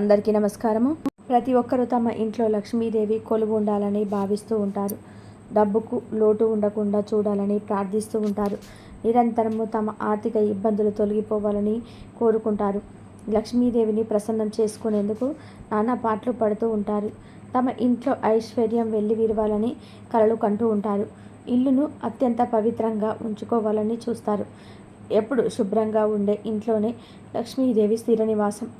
అందరికీ నమస్కారము. ప్రతి ఒక్కరూ తమ ఇంట్లో లక్ష్మీదేవి కొలువు ఉండాలని భావిస్తూ ఉంటారు. డబ్బుకు లోటు ఉండకుండా చూడాలని ప్రార్థిస్తూ ఉంటారు. నిరంతరము తమ ఆర్థిక ఇబ్బందులు తొలగిపోవాలని కోరుకుంటారు. లక్ష్మీదేవిని ప్రసన్నం చేసుకునేందుకు నానా పాటలు పడుతూ ఉంటారు. తమ ఇంట్లో ఐశ్వర్యం వెళ్ళి విరవాలని కలలు కంటూ ఉంటారు. ఇల్లును అత్యంత పవిత్రంగా ఉంచుకోవాలని చూస్తారు. ఎప్పుడు శుభ్రంగా ఉండే ఇంట్లోనే లక్ష్మీదేవి స్థిర నివాసం.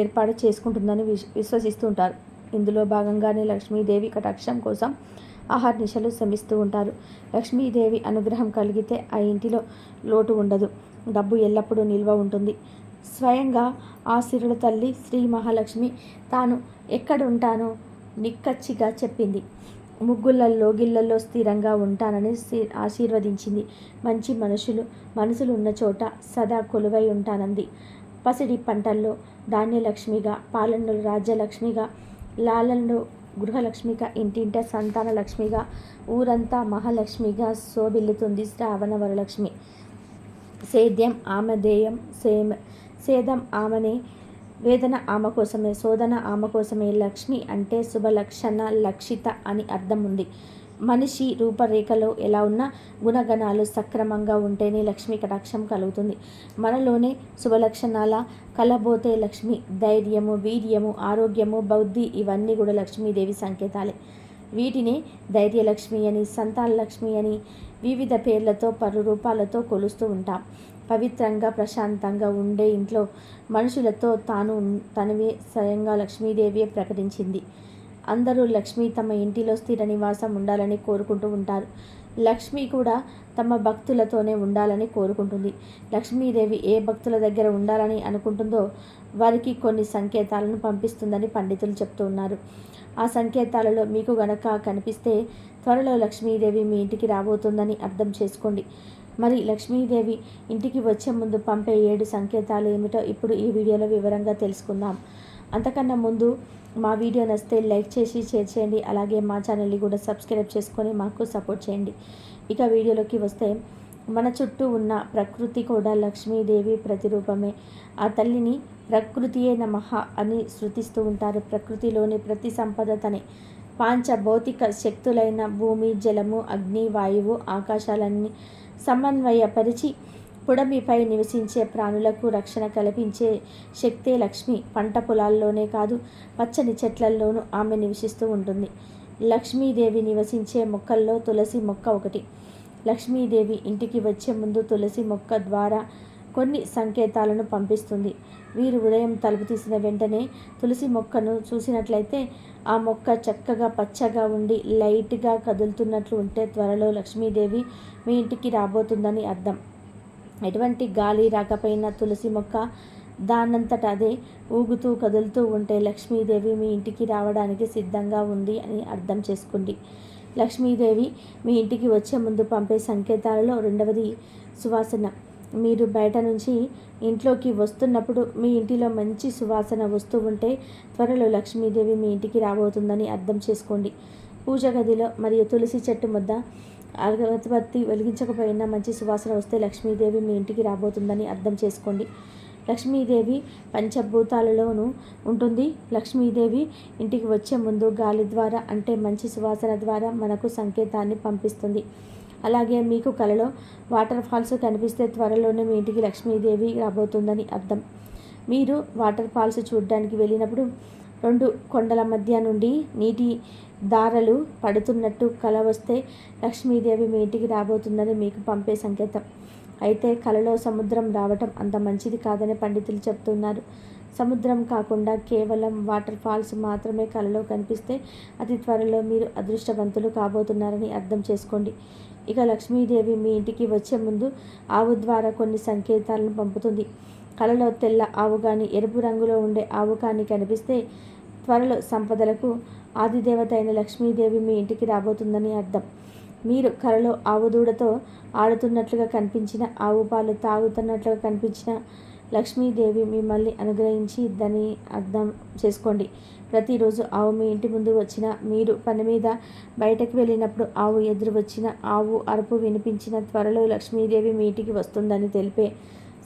ఏర్పాటు చేసుకుంటుందని విశ్ విశ్వసిస్తూ ఉంటారు. ఇందులో భాగంగానే లక్ష్మీదేవి కటాక్షం కోసం ఆహార్నిశలు శ్రమిస్తూ ఉంటారు. లక్ష్మీదేవి అనుగ్రహం కలిగితే ఆ ఇంటిలో లోటు ఉండదు. డబ్బు ఎల్లప్పుడూ నిల్వ ఉంటుంది. స్వయంగా ఆ సిరుల తల్లి శ్రీ మహాలక్ష్మి తాను ఎక్కడ ఉంటానో నిక్కచ్చిగా చెప్పింది. ముగ్గులలో గిళ్ళల్లో స్థిరంగా ఉంటానని ఆశీర్వదించింది. మంచి మనుషులు మనసులు ఉన్న చోట సదా కొలువై ఉంటానంది. పసిడి పంటల్లో ధాన్యలక్ష్మిగా పాలనలో రాజ్యలక్ష్మిగా లాలల్లో గృహలక్ష్మిగా ఇంటింట సంతాన లక్ష్మిగా ఊరంతా మహాలక్ష్మిగా శోభిల్లుతుంది శ్రావణ వరలక్ష్మి సేద్యం ఆమెదేయం సేమ సేదం ఆమెనే వేదన ఆమె కోసమే శోధన ఆమె కోసమే లక్ష్మి అంటే శుభలక్షణ లక్షిత అని అర్థం ఉంది మనిషి రూపరేఖలో ఎలా ఉన్నా గుణగణాలు సక్రమంగా ఉంటేనే లక్ష్మి కటాక్షం కలుగుతుంది. మనలోనే శుభలక్షణాల కలబోతే లక్ష్మి ధైర్యము వీర్యము ఆరోగ్యము బౌద్ధి ఇవన్నీ కూడా లక్ష్మీదేవి సంకేతాలే. వీటిని ధైర్యలక్ష్మి అని సంతాన లక్ష్మి అని వివిధ పేర్లతో పలు రూపాలతో కొలుస్తూ ఉంటాం. పవిత్రంగా ప్రశాంతంగా ఉండే ఇంట్లో మనుషులతో తాను తనవే స్వయంగా లక్ష్మీదేవి ప్రకటించింది. అందరూ లక్ష్మి తమ ఇంటిలో స్థిర నివాసం ఉండాలని కోరుకుంటూ ఉంటారు. లక్ష్మి కూడా తమ భక్తులతోనే ఉండాలని కోరుకుంటుంది. లక్ష్మీదేవి ఏ భక్తుల దగ్గర ఉండాలని అనుకుంటుందో వారికి కొన్ని సంకేతాలను పంపిస్తుందని పండితులు చెప్తూ ఉన్నారు. ఆ సంకేతాలలో మీకు గనక కనిపిస్తే త్వరలో లక్ష్మీదేవి మీ ఇంటికి రాబోతుందని అర్థం చేసుకోండి. మరి లక్ష్మీదేవి ఇంటికి వచ్చే ముందు పంపే ఏడు సంకేతాలు ఏమిటో ఇప్పుడు ఈ వీడియోలో వివరంగా తెలుసుకుందాం. అంతకన్నా ముందు మా వీడియో నచ్చితే లైక్ చేసి షేర్ చేయండి. అలాగే మా ఛానల్ని కూడా సబ్స్క్రైబ్ చేసుకొని మాకు సపోర్ట్ చేయండి. ఇక వీడియోలోకి వస్తే మన చుట్టూ ఉన్న ప్రకృతి కూడా లక్ష్మీదేవి ప్రతిరూపమే. ఆ తల్లిని ప్రకృతియే నమః అని శృతిస్తూ ఉంటారు. ప్రకృతిలోని ప్రతి సంపద తనే. పాంచ భౌతిక శక్తులైన భూమి జలము అగ్ని వాయువు ఆకాశాలన్నీ సమన్వయపరిచి పొడమిపై నివసించే ప్రాణులకు రక్షణ కల్పించే శక్తే లక్ష్మి. పంట పొలాల్లోనే కాదు పచ్చని చెట్లల్లోనూ ఆమె నివసిస్తూ ఉంటుంది. లక్ష్మీదేవి నివసించే మొక్కల్లో తులసి మొక్క ఒకటి. లక్ష్మీదేవి ఇంటికి వచ్చే ముందు తులసి మొక్క ద్వారా కొన్ని సంకేతాలను పంపిస్తుంది. వీరు ఉదయం తలుపు తీసిన వెంటనే తులసి మొక్కను చూసినట్లయితే ఆ మొక్క చక్కగా పచ్చగా ఉండి లైట్గా కదులుతున్నట్లు ఉంటే త్వరలో లక్ష్మీదేవి మీ ఇంటికి రాబోతుందని అర్థం. ఎటువంటి గాలి రాకపోయినా తులసి మొక్క దానంతట అదే ఊగుతూ కదులుతూ ఉంటే లక్ష్మీదేవి మీ ఇంటికి రావడానికి సిద్ధంగా ఉంది అని అర్థం చేసుకోండి. లక్ష్మీదేవి మీ ఇంటికి వచ్చే ముందు పంపే సంకేతాలలో రెండవది సువాసన. మీరు బయట నుంచి ఇంట్లోకి వస్తున్నప్పుడు మీ ఇంటిలో మంచి సువాసన వస్తూ ఉంటే త్వరలో లక్ష్మీదేవి మీ ఇంటికి రాబోతుందని అర్థం చేసుకోండి. పూజ గదిలో మరియు తులసి చెట్టు ముద్ద అగరబత్తి వెలిగించకపోయినా మంచి సువాసన వస్తే లక్ష్మీదేవి మీ ఇంటికి రాబోతుందని అర్థం చేసుకోండి. లక్ష్మీదేవి పంచభూతాలలోనూ ఉంటుంది. లక్ష్మీదేవి ఇంటికి వచ్చే ముందు గాలి ద్వారా అంటే మంచి సువాసన ద్వారా మనకు సంకేతాన్ని పంపిస్తుంది. అలాగే మీకు కలలో వాటర్ ఫాల్స్ కనిపిస్తే త్వరలోనే మీ ఇంటికి లక్ష్మీదేవి రాబోతుందని అర్థం. మీరు వాటర్ ఫాల్స్ చూడడానికి వెళ్ళినప్పుడు రెండు కొండల మధ్య నుండి నీటి దారలు పడుతున్నట్టు కల వస్తే లక్ష్మీదేవి మీ ఇంటికి రాబోతుందని మీకు పంపే సంకేతం. అయితే కలలో సముద్రం రావటం అంత మంచిది కాదని పండితులు చెప్తున్నారు. సముద్రం కాకుండా కేవలం వాటర్ ఫాల్స్ మాత్రమే కలలో కనిపిస్తే అతి త్వరలో మీరు అదృష్టవంతులు కాబోతున్నారని అర్థం చేసుకోండి. ఇక లక్ష్మీదేవి మీ ఇంటికి వచ్చే ముందు ఆవు ద్వారా కొన్ని సంకేతాలను పంపుతుంది. కలలో తెల్ల ఆవు కానీ ఎరుపు రంగులో ఉండే ఆవు కానీ కనిపిస్తే త్వరలో సంపదలకు ఆదిదేవత అయిన లక్ష్మీదేవి మీ ఇంటికి రాబోతుందని అర్థం. మీరు కలలో ఆవు దూడతో ఆడుతున్నట్లుగా కనిపించిన ఆవు పాలు తాగుతున్నట్లుగా కనిపించిన లక్ష్మీదేవి మిమ్మల్ని అనుగ్రహించి దాన్ని అర్థం చేసుకోండి. ప్రతిరోజు ఆవు మీ ఇంటి ముందు వచ్చిన మీరు పని మీద బయటకు వెళ్ళినప్పుడు ఆవు ఎదురు వచ్చిన ఆవు అరుపు వినిపించిన త్వరలో లక్ష్మీదేవి మీ ఇంటికి వస్తుందని తెలిపే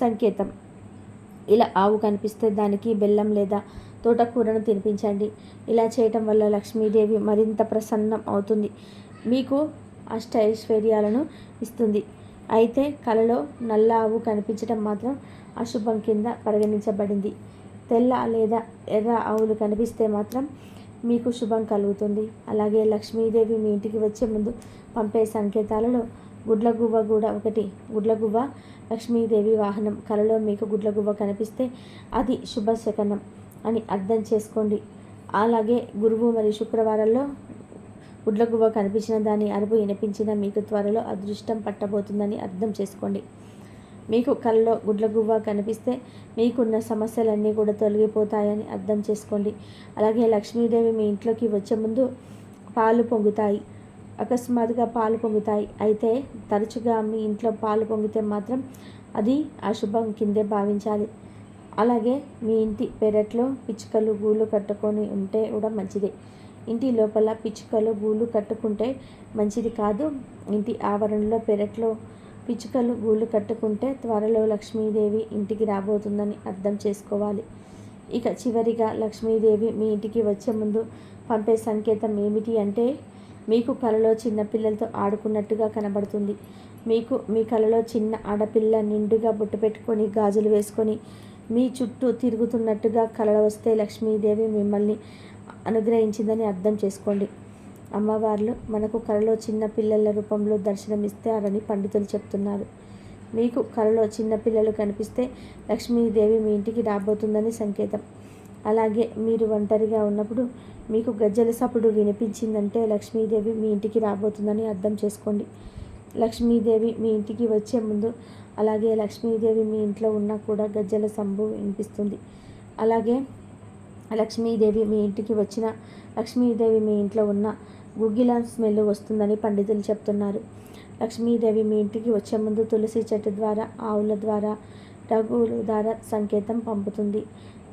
సంకేతం. ఇలా ఆవు కనిపిస్తే దానికి బెల్లం లేదా తోటకూరను తినిపించండి. ఇలా చేయటం వల్ల లక్ష్మీదేవి మరింత ప్రసన్నం అవుతుంది. మీకు అష్ట ఐశ్వర్యాలను ఇస్తుంది. అయితే కలలో నల్ల ఆవు కనిపించడం మాత్రం అశుభం కింద పరిగణించబడింది. తెల్ల లేదా ఎర్ర ఆవులు కనిపిస్తే మాత్రం మీకు శుభం కలుగుతుంది. అలాగే లక్ష్మీదేవి మీ ఇంటికి వచ్చే ముందు పంపే సంకేతాలలో గుడ్లగువ్వ కూడా ఒకటి. గుడ్లగువ్వ లక్ష్మీదేవి వాహనం. కలలో మీకు గుడ్లగువ్వ కనిపిస్తే అది శుభ శకనం అని అర్థం చేసుకోండి. అలాగే గురువు మరియు శుక్రవారాల్లో గుడ్లగువ్వ కనిపించిన దాని అరుపు వినిపించిన మీకు త్వరలో అదృష్టం పట్టబోతుందని అర్థం చేసుకోండి. మీకు కళ్ళలో గుడ్లగువ్వ కనిపిస్తే మీకున్న సమస్యలన్నీ కూడా తొలగిపోతాయని అర్థం చేసుకోండి. అలాగే లక్ష్మీదేవి మీ ఇంట్లోకి వచ్చే ముందు పాలు పొంగుతాయి. అకస్మాత్తుగా పాలు పొంగుతాయి. అయితే తరచుగా మీ ఇంట్లో పాలు పొంగితే మాత్రం అది అశుభం కిందే భావించాలి. అలాగే మీ ఇంటి పెరట్లో పిచ్చుకలు గూళ్ళు కట్టుకొని ఉంటే కూడా మంచిదే. ఇంటి లోపల పిచ్చుకలు గూళ్ళు కట్టుకుంటే మంచిది కాదు. ఇంటి ఆవరణలో పెరట్లో పిచ్చుకలు గూళ్ళు కట్టుకుంటే త్వరలో లక్ష్మీదేవి ఇంటికి రాబోతుందని అర్థం చేసుకోవాలి. ఇక చివరిగా లక్ష్మీదేవి మీ ఇంటికి వచ్చే ముందు పంపే సంకేతం ఏమిటి అంటే మీకు కలలో చిన్న పిల్లలతో ఆడుకున్నట్టుగా కనబడుతుంది. మీకు మీ కలలో చిన్న ఆడపిల్ల నిండుగా బొట్టు పెట్టుకొని గాజులు వేసుకొని మీ చుట్టూ తిరుగుతున్నట్టుగా కలలు వస్తే లక్ష్మీదేవి మిమ్మల్ని అనుగ్రహించిందని అర్థం చేసుకోండి. అమ్మవార్లు మనకు కళలో చిన్న పిల్లల రూపంలో దర్శనమిస్తారని పండితులు చెప్తున్నారు. మీకు కలలో చిన్న పిల్లలు కనిపిస్తే లక్ష్మీదేవి మీ ఇంటికి రాబోతుందని సంకేతం. అలాగే మీరు ఒంటరిగా ఉన్నప్పుడు మీకు గజ్జల సప్పుడు వినిపించిందంటే లక్ష్మీదేవి మీ ఇంటికి రాబోతుందని అర్థం చేసుకోండి. లక్ష్మీదేవి మీ ఇంటికి వచ్చే ముందు అలాగే లక్ష్మీదేవి మీ ఇంట్లో ఉన్నా కూడా గజ్జల సంభు వినిపిస్తుంది. అలాగే లక్ష్మీదేవి మీ ఇంటికి వచ్చిన లక్ష్మీదేవి మీ ఇంట్లో ఉన్న గుగ్గిల స్మెల్ వస్తుందని పండితులు చెప్తున్నారు. లక్ష్మీదేవి మీ ఇంటికి వచ్చే ముందు తులసి చెట్టు ద్వారా ఆవుల ద్వారా రఘువుల ద్వారా సంకేతం పంపుతుంది.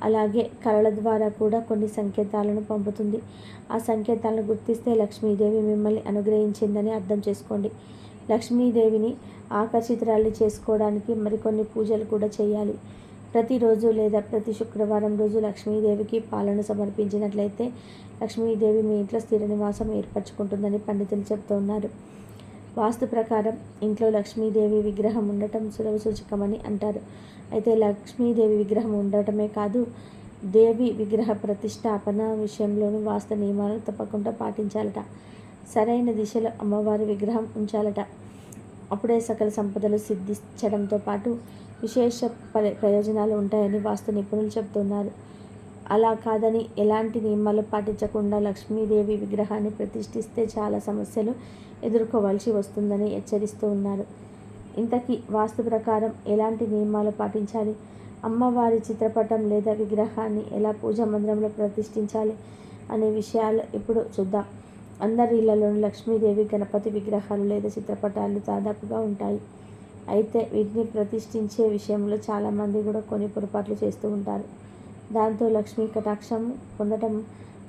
అలాగే కళల ద్వారా కూడా కొన్ని సంకేతాలను పంపుతుంది. ఆ సంకేతాలను గుర్తిస్తే లక్ష్మీదేవి మిమ్మల్ని అనుగ్రహించిందని అర్థం చేసుకోండి. లక్ష్మీదేవిని ఆకర్షితురాలు చేసుకోవడానికి మరికొన్ని పూజలు కూడా చేయాలి. ప్రతిరోజు లేదా ప్రతి శుక్రవారం రోజు లక్ష్మీదేవికి పాలను సమర్పించినట్లయితే లక్ష్మీదేవి మీ ఇంట్లో స్థిర నివాసం ఏర్పరచుకుంటుందని పండితులు చెప్తూ ఉన్నారు. వాస్తు ప్రకారం ఇంట్లో లక్ష్మీదేవి విగ్రహం ఉండటం సులభ సూచకమని అంటారు. అయితే లక్ష్మీదేవి విగ్రహం ఉండటమే కాదు దేవి విగ్రహ ప్రతిష్టాపన విషయంలోనూ వాస్తు నియమాలను తప్పకుండా పాటించాలట. సరైన దిశలో అమ్మవారి విగ్రహం ఉంచాలట. అప్పుడే సకల సంపదలు సిద్ధించడంతో పాటు విశేష ప్రయోజనాలు ఉంటాయని వాస్తు నిపుణులు చెబుతున్నారు. అలా కాదని ఎలాంటి నియమాలు పాటించకుండా లక్ష్మీదేవి విగ్రహాన్ని ప్రతిష్ఠిస్తే చాలా సమస్యలు ఎదుర్కోవాల్సి వస్తుందని హెచ్చరిస్తూ ఉన్నారు. ఇంతకీ వాస్తు ప్రకారం ఎలాంటి నియమాలు పాటించాలి? అమ్మవారి చిత్రపటం లేదా విగ్రహాన్ని ఎలా పూజా మందిరంలో ప్రతిష్ఠించాలి? అనే విషయాలు ఇప్పుడు చూద్దాం. అందరి ఇళ్ళలోనూ లక్ష్మీదేవి గణపతి విగ్రహాలు లేదా చిత్రపటాలు దాదాపుగా ఉంటాయి. అయితే వీటిని ప్రతిష్ఠించే విషయంలో చాలామంది కూడా కొన్ని పొరపాట్లు చేస్తూ ఉంటారు. దాంతో లక్ష్మీ కటాక్షం పొందటం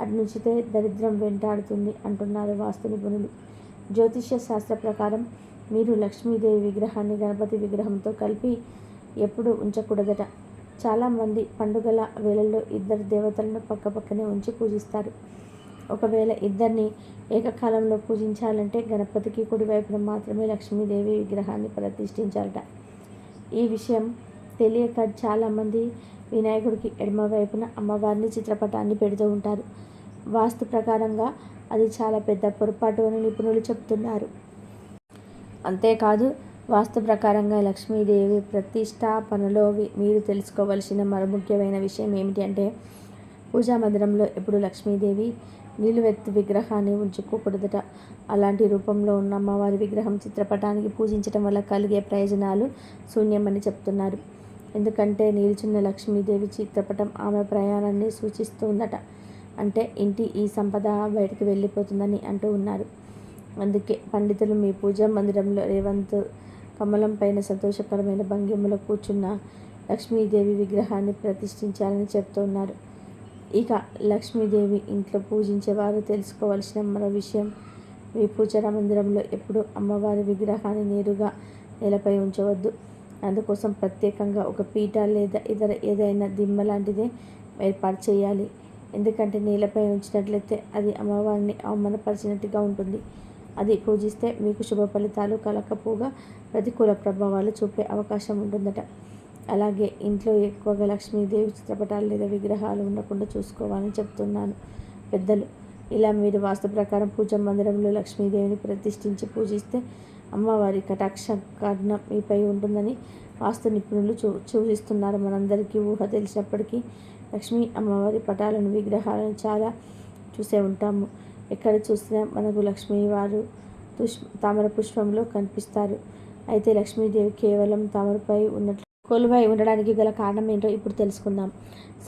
అటు నుంచితే దరిద్రం వెంటాడుతుంది అంటున్నారు వాస్తు నిపుణులు. జ్యోతిష్య శాస్త్ర ప్రకారం మీరు లక్ష్మీదేవి విగ్రహాన్ని గణపతి విగ్రహంతో కలిపి ఎప్పుడు ఉంచకూడదట. చాలామంది పండుగల వేళల్లో ఇద్దరు దేవతలను పక్కపక్కనే ఉంచి పూజిస్తారు. ఒకవేళ ఇద్దరిని ఏకకాలంలో పూజించాలంటే గణపతికి కుడివైపున మాత్రమే లక్ష్మీదేవి విగ్రహాన్ని ప్రతిష్ఠించాలట. ఈ విషయం తెలియక చాలామంది వినాయకుడికి ఎడమ వైపున అమ్మవారిని చిత్రపటాన్ని పెడుతూ ఉంటారు. వాస్తు ప్రకారంగా అది చాలా పెద్ద పొరపాటు అని నిపుణులు చెప్తున్నారు అంతేకాదు వాస్తు ప్రకారంగా లక్ష్మీదేవి ప్రతిష్టాపనలో మీరు తెలుసుకోవలసిన మరో ముఖ్యమైన విషయం ఏమిటి అంటే పూజా మందిరంలో ఎప్పుడు లక్ష్మీదేవి నిలువెత్తు విగ్రహాన్ని ఉంచుకోకూడదట. అలాంటి రూపంలో ఉన్న అమ్మవారి విగ్రహం చిత్రపటానికి పూజించడం వల్ల కలిగే ప్రయోజనాలు శూన్యమని చెప్తున్నారు. ఎందుకంటే నిల్చున్న లక్ష్మీదేవి చిత్రపటం ఆమె ప్రయాణాన్ని సూచిస్తుందట. అంటే ఇంటి ఈ సంపద బయటకు వెళ్ళిపోతుందని అంటూ ఉన్నారు. అందుకే పండితులు మీ పూజా మందిరంలో రేవంత్ కమలం పైన సంతోషకరమైన భంగిమలో కూర్చున్న లక్ష్మీదేవి విగ్రహాన్ని ప్రతిష్ఠించాలని చెప్తున్నారు. ఇక లక్ష్మీదేవి ఇంట్లో పూజించేవారు తెలుసుకోవలసిన మరో విషయం మీ పూజల మందిరంలో ఎప్పుడూ అమ్మవారి విగ్రహాన్ని నేరుగా నేలపై ఉంచవద్దు. అందుకోసం ప్రత్యేకంగా ఒక పీట లేదా ఇతర ఏదైనా దిమ్మ లాంటిదే ఏర్పాటు చేయాలి. ఎందుకంటే నేలపై ఉంచినట్లయితే అది అమ్మవారిని అవమానపరిచినట్టుగా ఉంటుంది. అది పూజిస్తే మీకు శుభ ఫలితాలు కలకపోగా ప్రతికూల ప్రభావాలు చూపే అవకాశం ఉంటుందట. అలాగే ఇంట్లో ఎక్కువగా లక్ష్మీదేవి చిత్రపటాలు లేదా విగ్రహాలు ఉండకుండా చూసుకోవాలని చెప్తున్నాను. పెద్దలు ఇలా మీరు వాస్తు ప్రకారం పూజ మందిరంలో లక్ష్మీదేవిని ప్రతిష్ఠించి పూజిస్తే అమ్మవారి కటాక్ష కర్ణం మీపై ఉంటుందని వాస్తు నిపుణులు చూ సూచిస్తున్నారు. మనందరికీ ఊహ తెలిసినప్పటికీ లక్ష్మీ అమ్మవారి పటాలను విగ్రహాలను చాలా చూసే ఉంటాము. ఎక్కడ చూసినా మనకు లక్ష్మీ వారు తామర పుష్పంలో కనిపిస్తారు. అయితే లక్ష్మీదేవి కేవలం తామరపై ఉన్నట్లు కొలువై ఉండడానికి గల కారణం ఏంటో ఇప్పుడు తెలుసుకుందాం.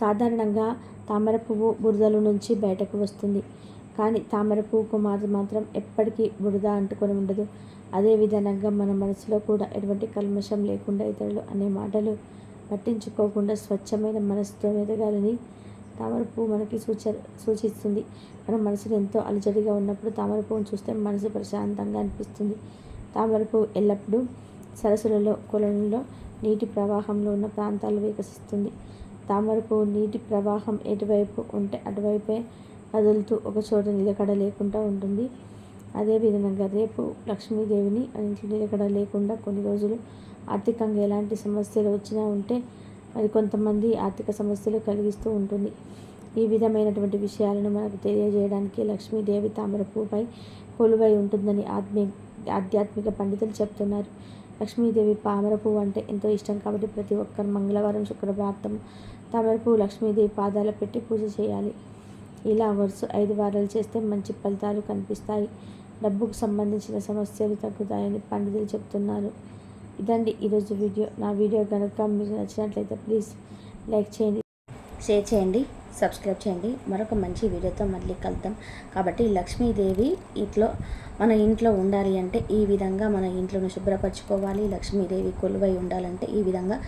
సాధారణంగా తామర పువ్వు బురదల నుంచి బయటకు వస్తుంది. కానీ తామర పువ్వుకు మాత్రం మాత్రం ఎప్పటికీ బురద అంటుకొని ఉండదు. అదే విధంగా మన మనసులో కూడా ఎటువంటి కల్మషం లేకుండా ఇతరులు అనే మాటలు పట్టించుకోకుండా స్వచ్ఛమైన మనసుతో ఎదగాలని తామర పువ్వు మనకి సూచ సూచిస్తుంది. మన మనసులో ఎంతో అలజడిగా ఉన్నప్పుడు తామర పువ్వును చూస్తే మనసు ప్రశాంతంగా అనిపిస్తుంది. తామర పువ్వు ఎల్లప్పుడూ సరస్సులలో కొలనులో నీటి ప్రవాహంలో ఉన్న ప్రాంతాలు వికసిస్తుంది. తామర నీటి ప్రవాహం ఎటువైపు ఉంటే అటువైపే కదులుతూ ఒక చోట నిలకడ లేకుండా ఉంటుంది. అదేవిధంగా రేపు లక్ష్మీదేవిని ఇంట్లో నిలకడ లేకుండా కొన్ని రోజులు ఆర్థికంగా ఎలాంటి సమస్యలు వచ్చినా ఉంటే మరి కొంతమంది ఆర్థిక సమస్యలు కలిగిస్తూ ఉంటుంది. ఈ విధమైనటువంటి విషయాలను మనకు తెలియజేయడానికి లక్ష్మీదేవి తామర పువ్వుపై కొలువై ఉంటుందని ఆత్మీ ఆధ్యాత్మిక పండితులు చెప్తున్నారు. లక్ష్మీదేవి పామర పువ్వు అంటే ఎంతో ఇష్టం కాబట్టి ప్రతి ఒక్కరు మంగళవారం శుక్రవారం తామర పువ్వు లక్ష్మీదేవి పాదాల పెట్టి పూజ చేయాలి. ఇలా వరుస ఐదు వారాలు చేస్తే మంచి ఫలితాలు కనిపిస్తాయి. డబ్బుకు సంబంధించిన సమస్యలు తగ్గుతాయని పండితులు చెప్తున్నారు. ఇదండి ఈరోజు వీడియో. నా వీడియో కనుక మీకు నచ్చినట్లయితే ప్లీజ్ లైక్ చేయండి. షేర్ చేయండి. సబ్స్క్రైబ్ చేయండి. మరొక మంచి వీడియోతో మళ్ళీ కలుద్దాం. కాబట్టి లక్ష్మీదేవి ఇంట్లో మన ఇంట్లో ఉండాలి అంటే ఈ విధంగా మన ఇంట్లోను శుభ్రపరచుకోవాలి. లక్ష్మీదేవి కొలువై ఉండాలంటే ఈ విధంగా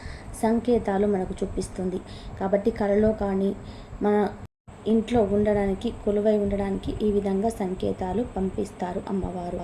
సంకేతాలు మనకు చూపిస్తుంది. కాబట్టి కళలో కానీ మన ఇంట్లో ఉండడానికి కొలువై ఉండడానికి ఈ విధంగా సంకేతాలు పంపిస్తారు అమ్మవారు.